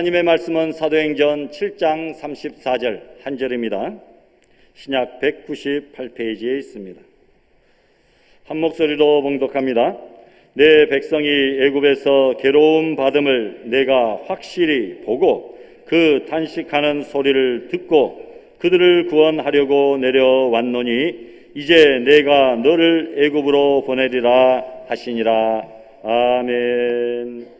하나님의 말씀은 사도행전 7장 34절 한 절입니다. 신약 198페이지에 있습니다. 한 목소리로 봉독합니다. 내 백성이 애굽에서 괴로움 받음을 내가 확실히 보고 그 탄식하는 소리를 듣고 그들을 구원하려고 내려왔노니 이제 내가 너를 애굽으로 보내리라 하시니라 아멘.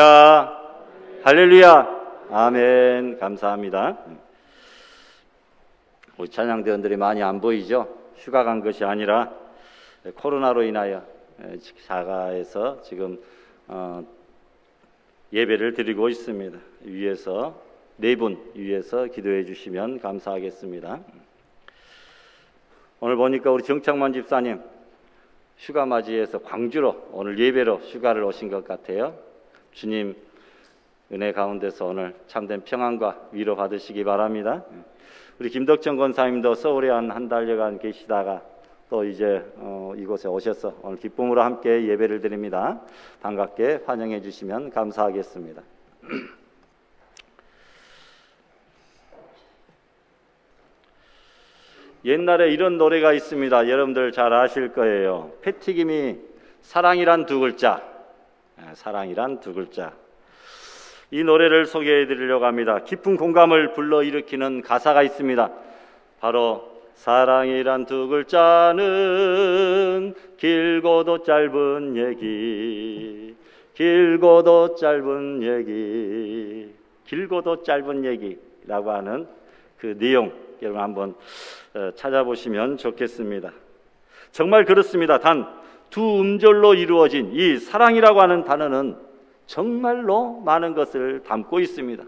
할렐루야. 할렐루야. 아멘. 감사합니다. 우리 찬양대원들이 많이 안 보이죠? 휴가 간 것이 아니라 코로나로 인하여 자가에서 지금 어, 예배를 드리고 있습니다. 위에서 네 분 위에서 기도해 주시면 감사하겠습니다. 오늘 보니까 우리 정창만 집사님 휴가 맞이해서 광주로 오늘 예배로 휴가를 오신 것 같아요. 주님 은혜 가운데서 오늘 참된 평안과 위로 받으시기 바랍니다. 우리 김덕천 권사님도 서울에 한 한 달여간 계시다가 또 이제 어, 이곳에 오셔서 오늘 기쁨으로 함께 예배를 드립니다. 반갑게 환영해 주시면 감사하겠습니다. 옛날에 이런 노래가 있습니다. 여러분들 잘 아실 거예요. 패티김이 사랑이란 두 글자. 아, 사랑이란 두 글자. 이 노래를 소개해 드리려고 합니다. 깊은 공감을 불러일으키는 가사가 있습니다. 바로 사랑이란 두 글자는 길고도 짧은 얘기, 길고도 짧은 얘기, 길고도 짧은 얘기라고 하는 그 내용 여러분 한번 어, 찾아보시면 좋겠습니다. 정말 그렇습니다. 단 두 음절로 이루어진 이 사랑이라고 하는 단어는 정말로 많은 것을 담고 있습니다.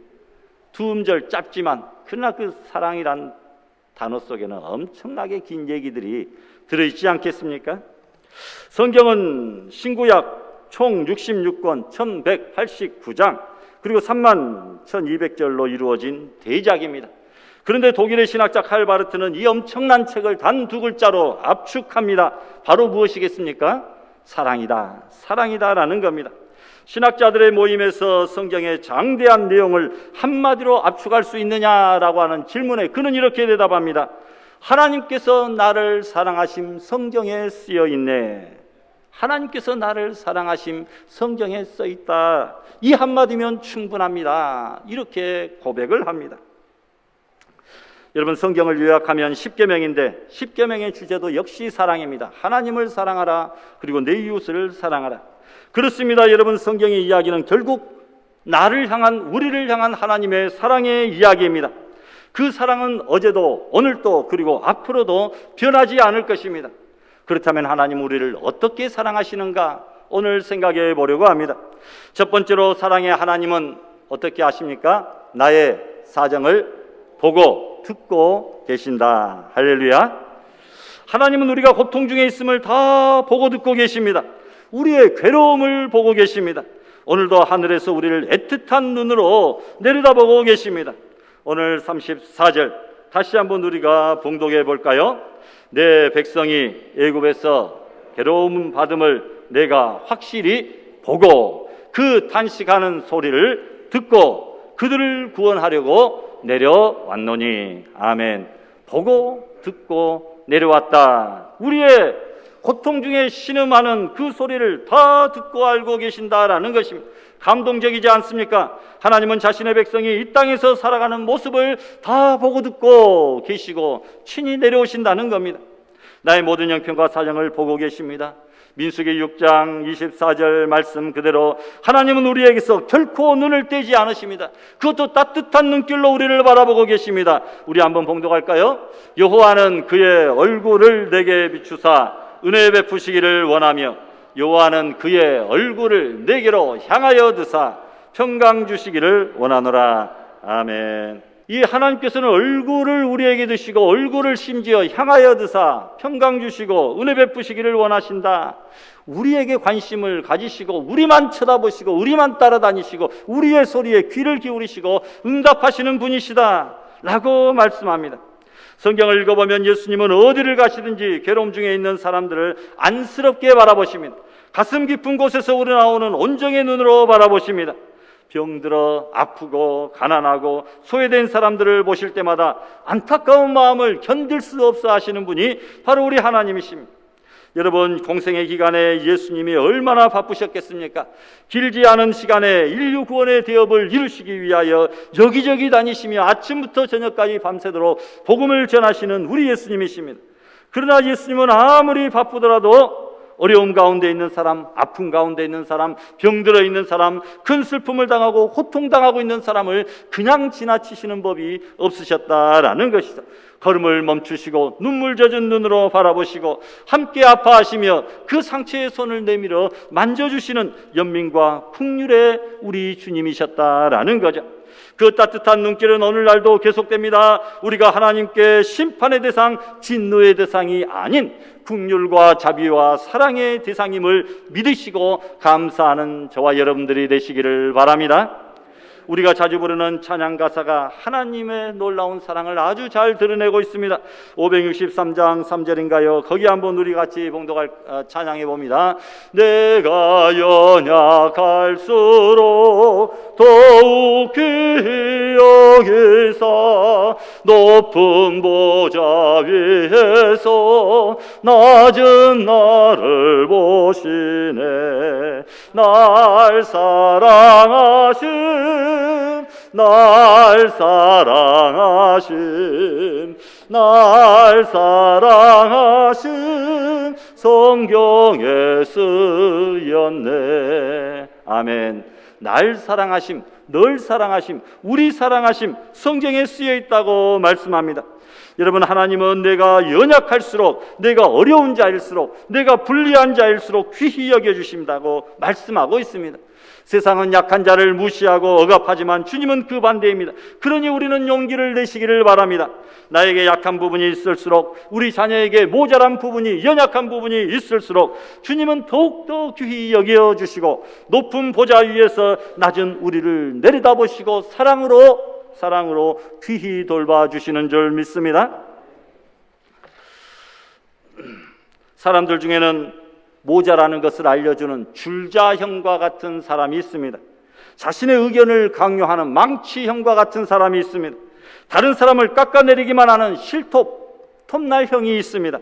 두 음절 짧지만 그러나 그 사랑이란 단어 속에는 엄청나게 긴 얘기들이 들어있지 않겠습니까? 성경은 신구약 총 66권 1189장 그리고 3만 1200절로 이루어진 대작입니다. 그런데 독일의 신학자 칼 바르트는 이 엄청난 책을 단 두 글자로 압축합니다. 바로 무엇이겠습니까? 사랑이다. 사랑이다라는 겁니다. 신학자들의 모임에서 성경의 장대한 내용을 한마디로 압축할 수 있느냐라고 하는 질문에 그는 이렇게 대답합니다. 하나님께서 나를 사랑하심 성경에 쓰여 있네. 하나님께서 나를 사랑하심 성경에 써 있다. 이 한마디면 충분합니다. 이렇게 고백을 합니다. 여러분 성경을 요약하면 10계명인데 10계명의 주제도 역시 사랑입니다. 하나님을 사랑하라. 그리고 내 이웃을 사랑하라. 그렇습니다. 여러분 성경의 이야기는 결국 나를 향한 우리를 향한 하나님의 사랑의 이야기입니다. 그 사랑은 어제도 오늘도 그리고 앞으로도 변하지 않을 것입니다. 그렇다면 하나님 우리를 어떻게 사랑하시는가 오늘 생각해 보려고 합니다. 첫 번째로 사랑의 하나님은 어떻게 하십니까? 나의 사정을 보고 듣고 계신다. 할렐루야. 하나님은 우리가 고통 중에 있음을 다 보고 듣고 계십니다. 우리의 괴로움을 보고 계십니다. 오늘도 하늘에서 우리를 애틋한 눈으로 내려다보고 계십니다. 오늘 34절 다시 한번 우리가 봉독해 볼까요? 내 백성이 애굽에서 괴로움 받음을 내가 확실히 보고 그 탄식하는 소리를 듣고 그들을 구원하려고 내려왔노니 아멘. 보고 듣고 내려왔다. 우리의 고통 중에 신음하는 그 소리를 다 듣고 알고 계신다라는 것입니다. 감동적이지 않습니까? 하나님은 자신의 백성이 이 땅에서 살아가는 모습을 다 보고 듣고 계시고 친히 내려오신다는 겁니다. 나의 모든 형편과 사정을 보고 계십니다. 민수기 6장 24절 말씀 그대로 하나님은 우리에게서 결코 눈을 떼지 않으십니다. 그것도 따뜻한 눈길로 우리를 바라보고 계십니다. 우리 한번 봉독할까요? 여호와는 그의 얼굴을 내게 비추사 은혜 베푸시기를 원하며 여호와는 그의 얼굴을 내게로 향하여 드사 평강 주시기를 원하노라. 아멘. 이 하나님께서는 얼굴을 우리에게 드시고 얼굴을 심지어 향하여 드사 평강 주시고 은혜 베푸시기를 원하신다. 우리에게 관심을 가지시고 우리만 쳐다보시고 우리만 따라다니시고 우리의 소리에 귀를 기울이시고 응답하시는 분이시다. 라고 말씀합니다. 성경을 읽어보면 예수님은 어디를 가시든지 괴로움 중에 있는 사람들을 안쓰럽게 바라보십니다. 가슴 깊은 곳에서 우러나오는 온정의 눈으로 바라보십니다. 병들어 아프고 가난하고 소외된 사람들을 보실 때마다 안타까운 마음을 견딜 수 없어 하시는 분이 바로 우리 하나님이십니다. 여러분 공생의 기간에 예수님이 얼마나 바쁘셨겠습니까? 길지 않은 시간에 인류 구원의 대업을 이루시기 위하여 여기저기 다니시며 아침부터 저녁까지 밤새도록 복음을 전하시는 우리 예수님이십니다. 그러나 예수님은 아무리 바쁘더라도 어려움 가운데 있는 사람, 아픔 가운데 있는 사람, 병들어 있는 사람, 큰 슬픔을 당하고 고통당하고 있는 사람을 그냥 지나치시는 법이 없으셨다라는 것이죠. 걸음을 멈추시고 눈물 젖은 눈으로 바라보시고 함께 아파하시며 그 상처에 손을 내밀어 만져주시는 연민과 풍률의 우리 주님이셨다라는 거죠. 그 따뜻한 눈길은 오늘날도 계속됩니다. 우리가 하나님께 심판의 대상, 진노의 대상이 아닌 국률과 자비와 사랑의 대상임을 믿으시고 감사하는 저와 여러분들이 되시기를 바랍니다. 우리가 자주 부르는 찬양 가사가 하나님의 놀라운 사랑을 아주 잘 드러내고 있습니다. 563장 3절인가요? 거기 한번 우리 같이 봉독할 어, 찬양해 봅니다. 내가 연약할수록 더욱 여기사 높은 보좌 위에서 낮은 나를 보시네 날 사랑하신 날 사랑하신 날 사랑하신 성경에 쓰였네. 아멘. 날 사랑하심 널 사랑하심 우리 사랑하심 성경에 쓰여 있다고 말씀합니다. 여러분 하나님은 내가 연약할수록 내가 어려운 자일수록 내가 불리한 자일수록 귀히 여겨 주신다고 말씀하고 있습니다. 세상은 약한 자를 무시하고 억압하지만 주님은 그 반대입니다. 그러니 우리는 용기를 내시기를 바랍니다. 나에게 약한 부분이 있을수록 우리 자녀에게 모자란 부분이 연약한 부분이 있을수록 주님은 더욱더 귀히 여겨 주시고 높은 보좌 위에서 낮은 우리를 내려다보시고 사랑으로 사랑으로 귀히 돌봐 주시는 줄 믿습니다. 사람들 중에는 모자라는 것을 알려주는 줄자형과 같은 사람이 있습니다. 자신의 의견을 강요하는 망치형과 같은 사람이 있습니다. 다른 사람을 깎아내리기만 하는 실톱, 톱날형이 있습니다.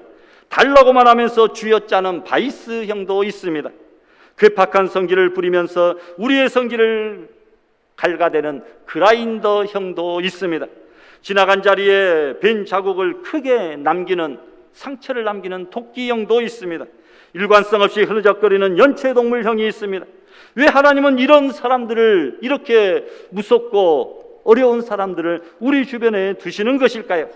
달라고만 하면서 쥐어짜는 바이스형도 있습니다. 괴팍한 성기를 부리면서 우리의 성기를 갈가대는 그라인더 형도 있습니다. 지나간 자리에 벤 자국을 크게 남기는 상처를 남기는 토끼형도 있습니다. 일관성 없이 흐느적거리는 연체 동물형이 있습니다. 왜 하나님은 이런 사람들을 이렇게 무섭고 어려운 사람들을 우리 주변에 두시는 것일까요?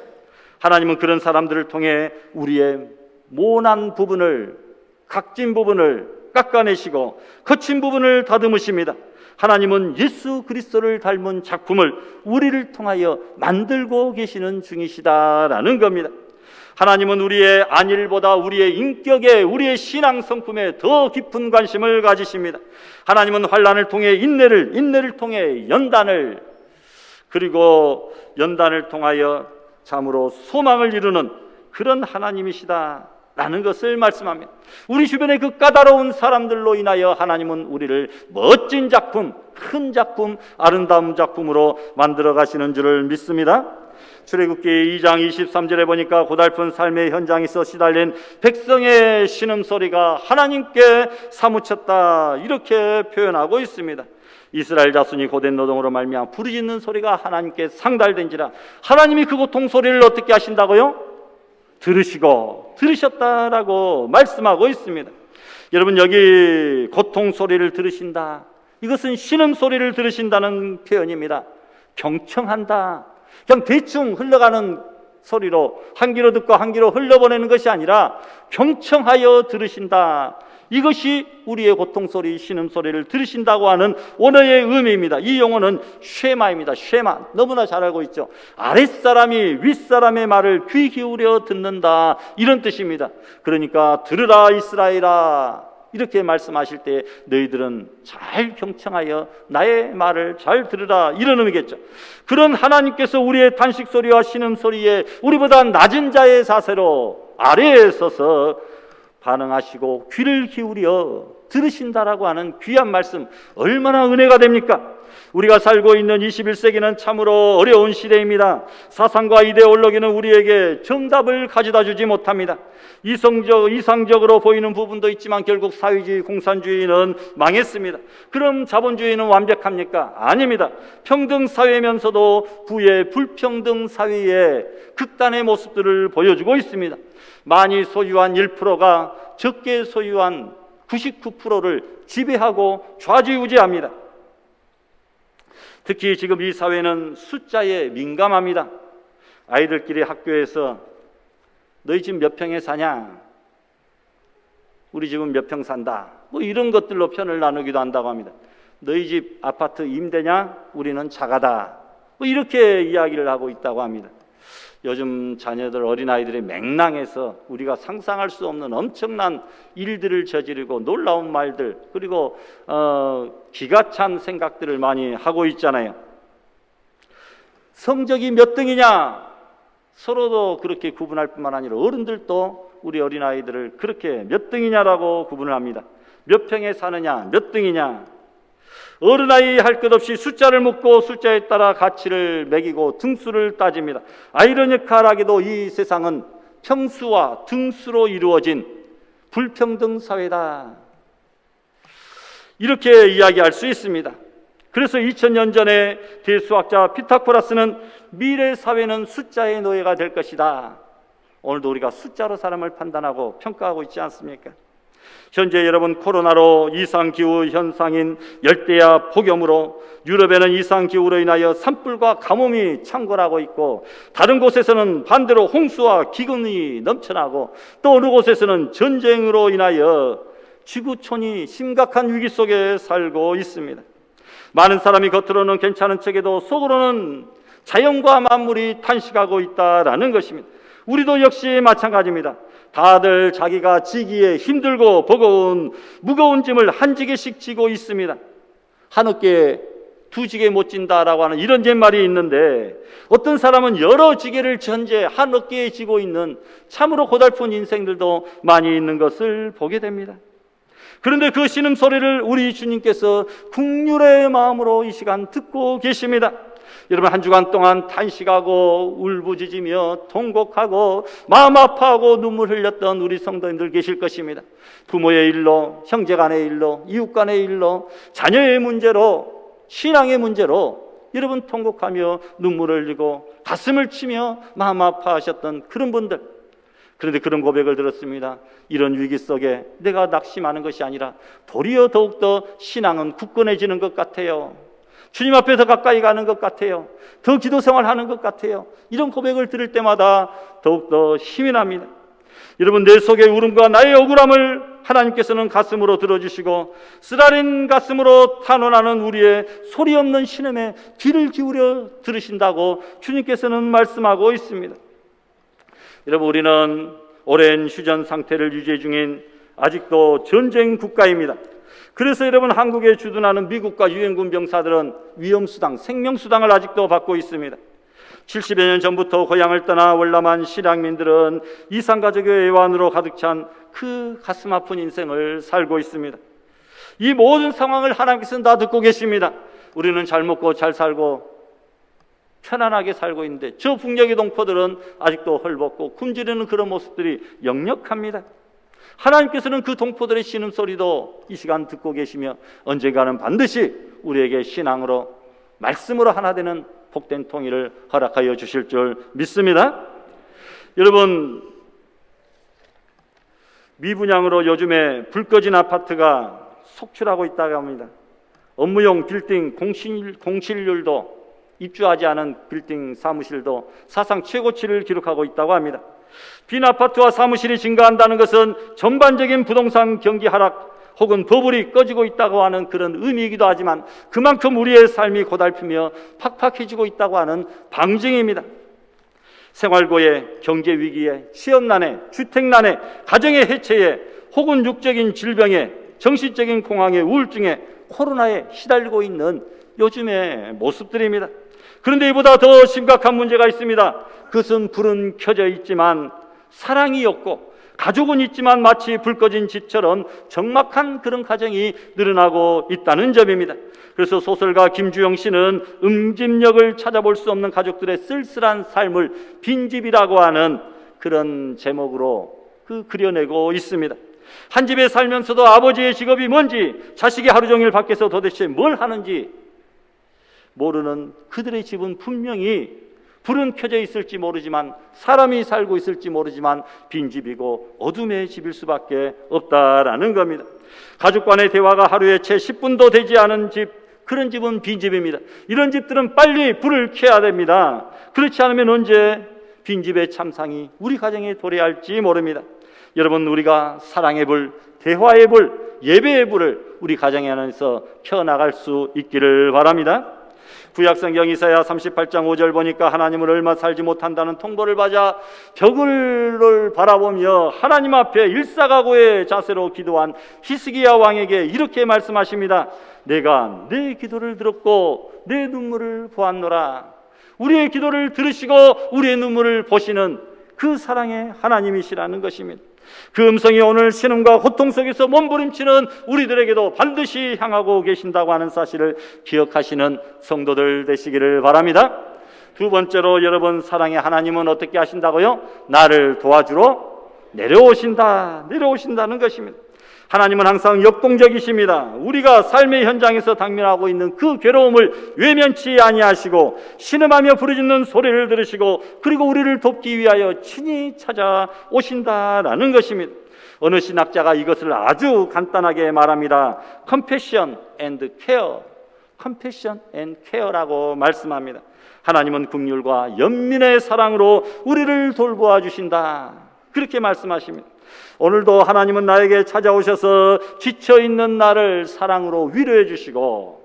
하나님은 그런 사람들을 통해 우리의 모난 부분을 각진 부분을 깎아내시고 거친 부분을 다듬으십니다. 하나님은 예수 그리스도를 닮은 작품을 우리를 통하여 만들고 계시는 중이시다라는 겁니다. 하나님은 우리의 안일보다 우리의 인격에 우리의 신앙 성품에 더 깊은 관심을 가지십니다. 하나님은 환란을 통해 인내를 인내를 통해 연단을 그리고 연단을 통하여 참으로 소망을 이루는 그런 하나님이시다. 라는 것을 말씀합니다. 우리 주변의 그 까다로운 사람들로 인하여 하나님은 우리를 멋진 작품, 큰 작품, 아름다운 작품으로 만들어 가시는 줄을 믿습니다. 출애굽기 2장 23절에 보니까 고달픈 삶의 현장에서 시달린 백성의 신음소리가 하나님께 사무쳤다 이렇게 표현하고 있습니다. 이스라엘 자손이 고된 노동으로 말미암아 부르짖는 소리가 하나님께 상달된지라 하나님이 그 고통 소리를 어떻게 하신다고요? 들으시고 들으셨다라고 말씀하고 있습니다. 여러분 여기 고통 소리를 들으신다. 이것은 신음 소리를 들으신다는 표현입니다. 경청한다. 그냥 대충 흘러가는 소리로 한 귀로 듣고 한 귀로 흘려보내는 것이 아니라 경청하여 들으신다. 이것이 우리의 고통 소리, 신음 소리를 들으신다고 하는 원어의 의미입니다. 이 용어는 쉐마입니다. 쉐마. 너무나 잘 알고 있죠. 아랫 사람이 윗 사람의 말을 귀 기울여 듣는다. 이런 뜻입니다. 그러니까 들으라 이스라엘아. 이렇게 말씀하실 때 너희들은 잘 경청하여 나의 말을 잘 들으라 이런 의미겠죠. 그런 하나님께서 우리의 단식 소리와 신음 소리에 우리보다 낮은 자의 자세로 아래에 서서 반응하시고 귀를 기울여 들으신다라고 하는 귀한 말씀 얼마나 은혜가 됩니까? 우리가 살고 있는 21세기는 참으로 어려운 시대입니다. 사상과 이데올로기는 우리에게 정답을 가져다 주지 못합니다. 이성적, 이상적으로 보이는 부분도 있지만 결국 사회주의, 공산주의는 망했습니다. 그럼 자본주의는 완벽합니까? 아닙니다. 평등 사회면서도 부의 불평등 사회의 극단의 모습들을 보여주고 있습니다. 많이 소유한 1%가 적게 소유한 99%를 지배하고 좌지우지합니다. 특히 지금 이 사회는 숫자에 민감합니다. 아이들끼리 학교에서 너희 집 몇 평에 사냐? 우리 집은 몇 평 산다. 뭐 이런 것들로 편을 나누기도 한다고 합니다. 너희 집 아파트 임대냐? 우리는 작아다. 뭐 이렇게 이야기를 하고 있다고 합니다. 요즘 자녀들 어린아이들의 맹랑에서 우리가 상상할 수 없는 엄청난 일들을 저지르고 놀라운 말들 그리고 어, 기가 찬 생각들을 많이 하고 있잖아요. 성적이 몇 등이냐 서로도 그렇게 구분할 뿐만 아니라 어른들도 우리 어린아이들을 그렇게 몇 등이냐라고 구분을 합니다. 몇 평에 사느냐 몇 등이냐 어른아이 할 것 없이 숫자를 묻고 숫자에 따라 가치를 매기고 등수를 따집니다. 아이러니컬하게도 이 세상은 평수와 등수로 이루어진 불평등 사회다. 이렇게 이야기할 수 있습니다. 그래서 2000년 전에 대수학자 피타고라스는 미래 사회는 숫자의 노예가 될 것이다. 오늘도 우리가 숫자로 사람을 판단하고 평가하고 있지 않습니까? 현재 여러분 코로나로 이상 기후 현상인 열대야 폭염으로 유럽에는 이상 기후로 인하여 산불과 가뭄이 창궐하고 있고 다른 곳에서는 반대로 홍수와 기근이 넘쳐나고 또 어느 곳에서는 전쟁으로 인하여 지구촌이 심각한 위기 속에 살고 있습니다. 많은 사람이 겉으로는 괜찮은 척에도 속으로는 자연과 만물이 탄식하고 있다라는 것입니다. 우리도 역시 마찬가지입니다. 다들 자기가 지기에 힘들고 버거운 무거운 짐을 한 지게씩 지고 있습니다. 한 어깨에 두 지게 못 진다라고 하는 이런 옛말이 있는데 어떤 사람은 여러 지게를 전제 한 어깨에 지고 있는 참으로 고달픈 인생들도 많이 있는 것을 보게 됩니다. 그런데 그 신음 소리를 우리 주님께서 국률의 마음으로 이 시간 듣고 계십니다. 여러분 한 주간 동안 탄식하고 울부짖으며 통곡하고 마음 아파하고 눈물 흘렸던 우리 성도님들 계실 것입니다. 부모의 일로, 형제 간의 일로, 이웃 간의 일로, 자녀의 문제로, 신앙의 문제로 여러분 통곡하며 눈물을 흘리고 가슴을 치며 마음 아파하셨던 그런 분들 그런데 그런 고백을 들었습니다. 이런 위기 속에 내가 낙심하는 것이 아니라 도리어 더욱더 신앙은 굳건해지는 것 같아요. 주님 앞에 서 가까이 가는 것 같아요. 더 기도 생활하는 것 같아요. 이런 고백을 들을 때마다 더욱더 힘이 납니다. 여러분 내 속의 울음과 나의 억울함을 하나님께서는 가슴으로 들어주시고 쓰라린 가슴으로 탄원하는 우리의 소리 없는 신음에 귀를 기울여 들으신다고 주님께서는 말씀하고 있습니다. 여러분 우리는 오랜 휴전 상태를 유지 중인 아직도 전쟁 국가입니다. 그래서 여러분 한국에 주둔하는 미국과 유엔군 병사들은 위험수당, 생명수당을 아직도 받고 있습니다. 70여 년 전부터 고향을 떠나 월남한 실향민들은 이산가족의 애환으로 가득 찬 그 가슴 아픈 인생을 살고 있습니다. 이 모든 상황을 하나님께서는 다 듣고 계십니다. 우리는 잘 먹고 잘 살고 편안하게 살고 있는데 저 북녘의 동포들은 아직도 헐벗고 굶주리는 그런 모습들이 역력합니다. 하나님께서는 그 동포들의 신음소리도 이 시간 듣고 계시며 언젠가는 반드시 우리에게 신앙으로 말씀으로 하나 되는 복된 통일을 허락하여 주실 줄 믿습니다. 여러분 미분양으로 요즘에 불 꺼진 아파트가 속출하고 있다고 합니다. 업무용 빌딩 공실, 공실률도 입주하지 않은 빌딩 사무실도 사상 최고치를 기록하고 있다고 합니다. 빈 아파트와 사무실이 증가한다는 것은 전반적인 부동산 경기 하락 혹은 버블이 꺼지고 있다고 하는 그런 의미이기도 하지만 그만큼 우리의 삶이 고달프며 팍팍해지고 있다고 하는 방증입니다. 생활고에 경제 위기에 취업난에 주택난에 가정의 해체에 혹은 육적인 질병에 정신적인 공황에 우울증에 코로나에 시달리고 있는 요즘의 모습들입니다. 그런데 이보다 더 심각한 문제가 있습니다. 그것은 불은 켜져 있지만 사랑이 없고 가족은 있지만 마치 불 꺼진 집처럼 적막한 그런 가정이 늘어나고 있다는 점입니다. 그래서 소설가 김주영 씨는 음집력을 찾아볼 수 없는 가족들의 쓸쓸한 삶을 빈집이라고 하는 그런 제목으로 그 그려내고 있습니다. 한 집에 살면서도 아버지의 직업이 뭔지, 자식이 하루 종일 밖에서 도대체 뭘 하는지 모르는 그들의 집은 분명히 불은 켜져 있을지 모르지만 사람이 살고 있을지 모르지만 빈집이고 어둠의 집일 수밖에 없다라는 겁니다. 가족 간의 대화가 하루에 채 10분도 되지 않은 집 그런 집은 빈집입니다. 이런 집들은 빨리 불을 켜야 됩니다. 그렇지 않으면 언제 빈집의 참상이 우리 가정에 도래할지 모릅니다. 여러분 우리가 사랑의 불, 대화의 불, 예배의 불을 우리 가정에 안에서 켜나갈 수 있기를 바랍니다. 구약성경 이사야 38장 5절 보니까 하나님을 얼마 살지 못한다는 통보를 받아 벽을 바라보며 하나님 앞에 일사각오의 자세로 기도한 히스기야 왕에게 이렇게 말씀하십니다. 내가 내 기도를 들었고 내 눈물을 보았노라. 우리의 기도를 들으시고 우리의 눈물을 보시는 그 사랑의 하나님이시라는 것입니다. 그 음성이 오늘 신음과 고통 속에서 몸부림치는 우리들에게도 반드시 향하고 계신다고 하는 사실을 기억하시는 성도들 되시기를 바랍니다. 두 번째로 여러분 사랑의 하나님은 어떻게 하신다고요? 나를 도와주러 내려오신다. 내려오신다는 것입니다. 하나님은 항상 역동적이십니다. 우리가 삶의 현장에서 당면하고 있는 그 괴로움을 외면치 아니하시고 신음하며 부르짖는 소리를 들으시고 그리고 우리를 돕기 위하여 친히 찾아오신다라는 것입니다. 어느 신학자가 이것을 아주 간단하게 말합니다. compassion and care. compassion and care라고 말씀합니다. 하나님은 국률과 연민의 사랑으로 우리를 돌보아 주신다. 그렇게 말씀하십니다. 오늘도 하나님은 나에게 찾아오셔서 지쳐 있는 나를 사랑으로 위로해 주시고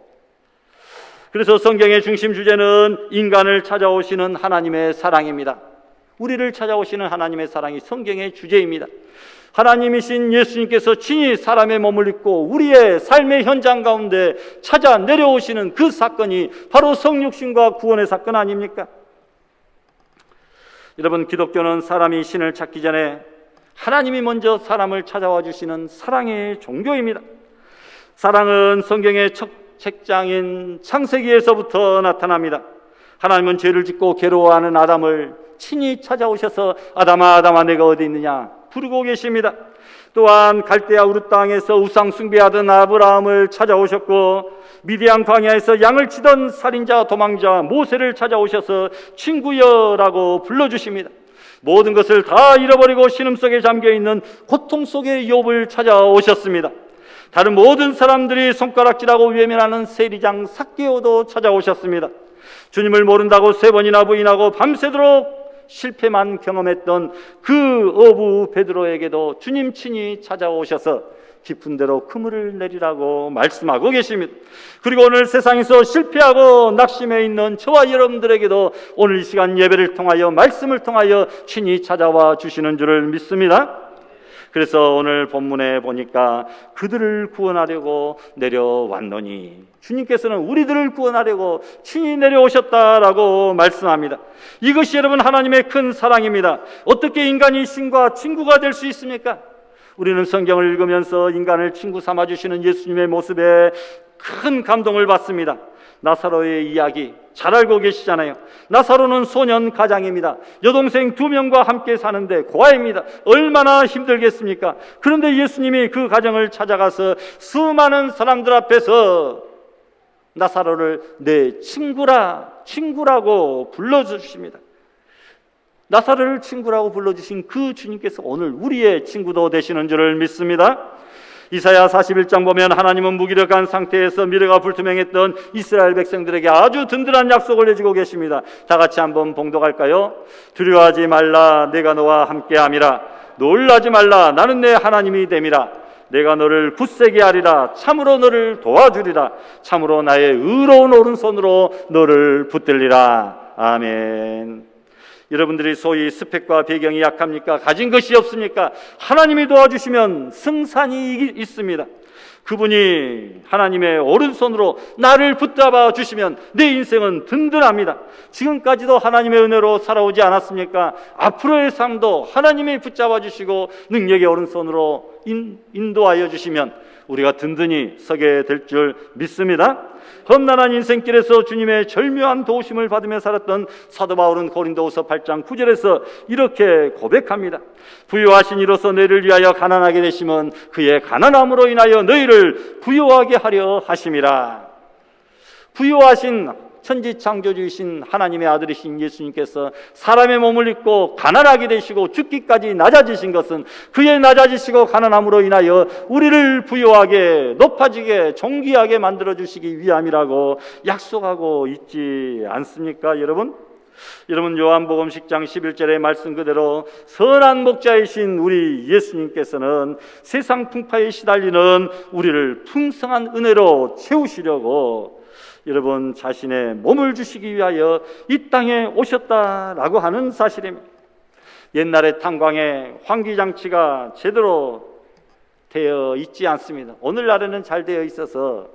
그래서 성경의 중심 주제는 인간을 찾아오시는 하나님의 사랑입니다. 우리를 찾아오시는 하나님의 사랑이 성경의 주제입니다. 하나님이신 예수님께서 친히 사람의 몸을 입고 우리의 삶의 현장 가운데 찾아 내려오시는 그 사건이 바로 성육신과 구원의 사건 아닙니까? 여러분 기독교는 사람이 신을 찾기 전에 하나님이 먼저 사람을 찾아와 주시는 사랑의 종교입니다. 사랑은 성경의 첫 책장인 창세기에서부터 나타납니다. 하나님은 죄를 짓고 괴로워하는 아담을 친히 찾아오셔서 아담아 아담아 내가 어디 있느냐 부르고 계십니다. 또한 갈대아 우르 땅에서 우상 숭배하던 아브라함을 찾아오셨고 미디안 광야에서 양을 치던 살인자 도망자 모세를 찾아오셔서 친구여라고 불러주십니다. 모든 것을 다 잃어버리고 신음 속에 잠겨 있는 고통 속의 욥을 찾아오셨습니다. 다른 모든 사람들이 손가락질하고 외면하는 세리장 삭개오도 찾아오셨습니다. 주님을 모른다고 세 번이나 부인하고 밤새도록 실패만 경험했던 그 어부 베드로에게도 주님 친히 찾아오셔서 깊은 데로 그물을 내리라고 말씀하고 계십니다. 그리고 오늘 세상에서 실패하고 낙심해 있는 저와 여러분들에게도 오늘 이 시간 예배를 통하여 말씀을 통하여 친히 찾아와 주시는 줄을 믿습니다. 그래서 오늘 본문에 보니까 그들을 구원하려고 내려왔노니 주님께서는 우리들을 구원하려고 친히 내려오셨다라고 말씀합니다. 이것이 여러분 하나님의 큰 사랑입니다. 어떻게 인간이 신과 친구가 될 수 있습니까? 우리는 성경을 읽으면서 인간을 친구 삼아 주시는 예수님의 모습에 큰 감동을 받습니다. 나사로의 이야기 잘 알고 계시잖아요. 나사로는 소년 가장입니다. 여동생 두 명과 함께 사는데 고아입니다. 얼마나 힘들겠습니까? 그런데 예수님이 그 가정을 찾아가서 수많은 사람들 앞에서 나사로를 내 친구라 친구라고 불러 주십니다. 나사로를 친구라고 불러주신 그 주님께서 오늘 우리의 친구도 되시는 줄을 믿습니다. 이사야 41장 보면 하나님은 무기력한 상태에서 미래가 불투명했던 이스라엘 백성들에게 아주 든든한 약속을 내주고 계십니다. 다 같이 한번 봉독할까요? 두려워하지 말라 내가 너와 함께함이라 놀라지 말라 나는 내 하나님이 됨이라 내가 너를 굳세게 하리라 참으로 너를 도와주리라 참으로 나의 의로운 오른손으로 너를 붙들리라 아멘. 여러분들이 소위 스펙과 배경이 약합니까? 가진 것이 없습니까? 하나님이 도와주시면 승산이 있습니다. 그분이 하나님의 오른손으로 나를 붙잡아 주시면 내 인생은 든든합니다. 지금까지도 하나님의 은혜로 살아오지 않았습니까? 앞으로의 삶도 하나님이 붙잡아 주시고 능력의 오른손으로 인, 인도하여 주시면 우리가 든든히 서게 될 줄 믿습니다. 험난한 인생길에서 주님의 절묘한 도우심을 받으며 살았던 사도 바울은 고린도후서 8장 9절에서 이렇게 고백합니다. 부유하신 이로서 너희를 위하여 가난하게 되심은 그의 가난함으로 인하여 너희를 부유하게 하려 하심이라. 부유하신 천지 창조주이신 하나님의 아들이신 예수님께서 사람의 몸을 입고 가난하게 되시고 죽기까지 낮아지신 것은 그의 낮아지시고 가난함으로 인하여 우리를 부유하게 높아지게 존귀하게 만들어 주시기 위함이라고 약속하고 있지 않습니까, 여러분? 여러분 요한복음 10장 11절의 말씀 그대로 선한 목자이신 우리 예수님께서는 세상 풍파에 시달리는 우리를 풍성한 은혜로 채우시려고 여러분 자신의 몸을 주시기 위하여 이 땅에 오셨다라고 하는 사실입니다. 옛날에 탄광에 환기장치가 제대로 되어 있지 않습니다. 오늘날에는 잘 되어 있어서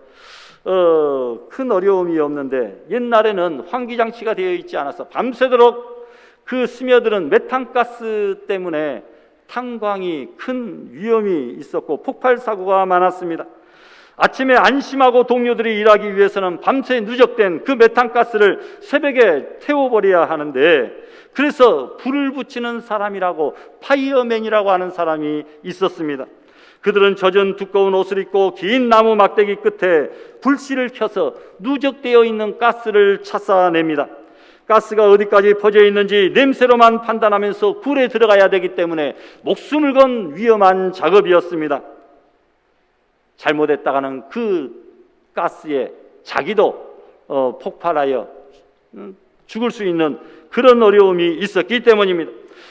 어, 큰 어려움이 없는데 옛날에는 환기장치가 되어 있지 않아서 밤새도록 그 스며드는 메탄가스 때문에 탄광이 큰 위험이 있었고 폭발 사고가 많았습니다. 아침에 안심하고 동료들이 일하기 위해서는 밤새 누적된 그 메탄가스를 새벽에 태워버려야 하는데 그래서 불을 붙이는 사람이라고 파이어맨이라고 하는 사람이 있었습니다. 그들은 젖은 두꺼운 옷을 입고 긴 나무 막대기 끝에 불씨를 켜서 누적되어 있는 가스를 찾아냅니다. 가스가 어디까지 퍼져 있는지 냄새로만 판단하면서 굴에 들어가야 되기 때문에 목숨을 건 위험한 작업이었습니다. 잘못했다가는 그 가스에 자기도 어, 폭발하여 음, 죽을 수 있는 그런 어려움이 있었기 때문입니다.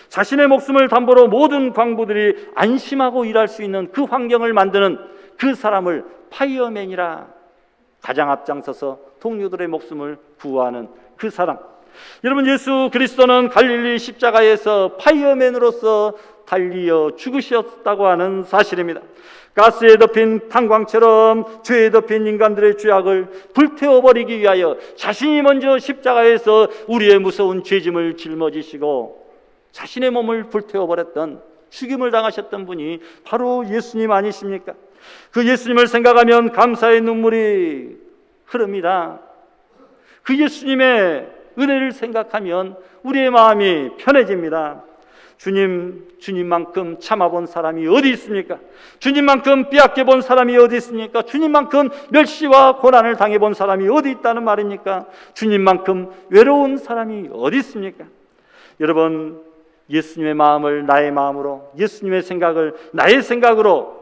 자신의 목숨을 담보로 모든 광부들이 안심하고 일할 수 있는 그 환경을 만드는 그 사람을 파이어맨이라 가장 앞장서서 동료들의 목숨을 구하는 그 사람. 여러분 예수 그리스도는 갈릴리 십자가에서 파이어맨으로서 달리어 죽으셨다고 하는 사실입니다. 가스에 덮인 탄광처럼 죄에 덮인 인간들의 죄악을 불태워 버리기 위하여 자신이 먼저 십자가에서 우리의 무서운 죄짐을 짊어지시고 자신의 몸을 불태워 버렸던 죽임을 당하셨던 분이 바로 예수님 아니십니까? 그 예수님을 생각하면 감사의 눈물이 흐릅니다. 그 예수님의 은혜를 생각하면 우리의 마음이 편해집니다. 주님, 주님만큼 참아본 사람이 어디 있습니까? 주님만큼 빼앗겨 본 사람이 어디 있습니까? 주님만큼 멸시와 고난을 당해본 사람이 어디 있다는 말입니까? 주님만큼 외로운 사람이 어디 있습니까? 여러분, 예수님의 마음을 나의 마음으로, 예수님의 생각을 나의 생각으로,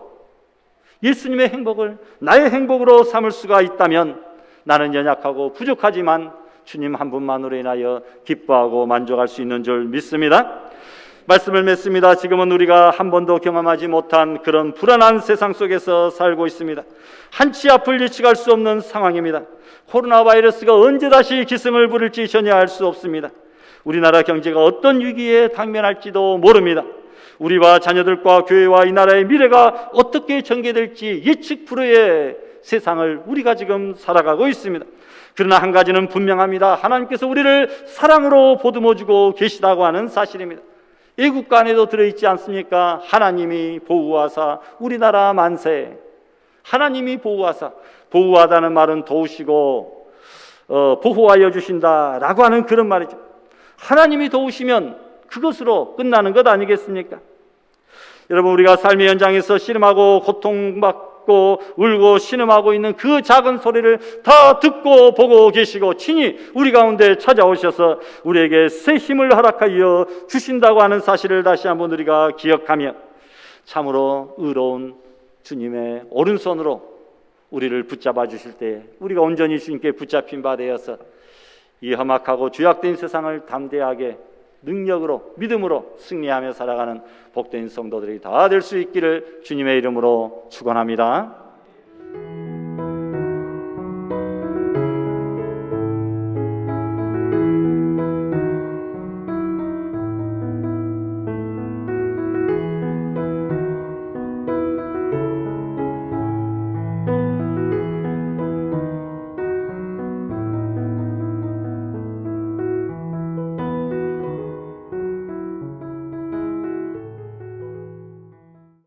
예수님의 행복을 나의 행복으로 삼을 수가 있다면 나는 연약하고 부족하지만 주님 한 분만으로 인하여 기뻐하고 만족할 수 있는 줄 믿습니다. 말씀을 맺습니다. 지금은 우리가 한 번도 경험하지 못한 그런 불안한 세상 속에서 살고 있습니다. 한치 앞을 예측할 수 없는 상황입니다. 코로나 바이러스가 언제 다시 기승을 부릴지 전혀 알 수 없습니다. 우리나라 경제가 어떤 위기에 당면할지도 모릅니다. 우리와 자녀들과 교회와 이 나라의 미래가 어떻게 전개될지 예측 불허의 세상을 우리가 지금 살아가고 있습니다. 그러나 한 가지는 분명합니다. 하나님께서 우리를 사랑으로 보듬어주고 계시다고 하는 사실입니다. 애국가 안에도 들어있지 않습니까? 하나님이 보호하사 우리나라 만세. 하나님이 보호하사 보호하다는 말은 도우시고 어, 보호하여 주신다라고 하는 그런 말이죠. 하나님이 도우시면 그것으로 끝나는 것 아니겠습니까? 여러분 우리가 삶의 현장에서 씨름하고 고통받 고 울고 신음하고 있는 그 작은 소리를 다 듣고 보고 계시고 친히 우리 가운데 찾아오셔서 우리에게 새 힘을 허락하여 주신다고 하는 사실을 다시 한번 우리가 기억하며 참으로 의로운 주님의 오른손으로 우리를 붙잡아 주실 때 우리가 온전히 주님께 붙잡힌 바 되어서 이 험악하고 죄악된 세상을 담대하게 능력으로 믿음으로 승리하며 살아가는 복된 성도들이 다 될 수 있기를 주님의 이름으로 축원합니다.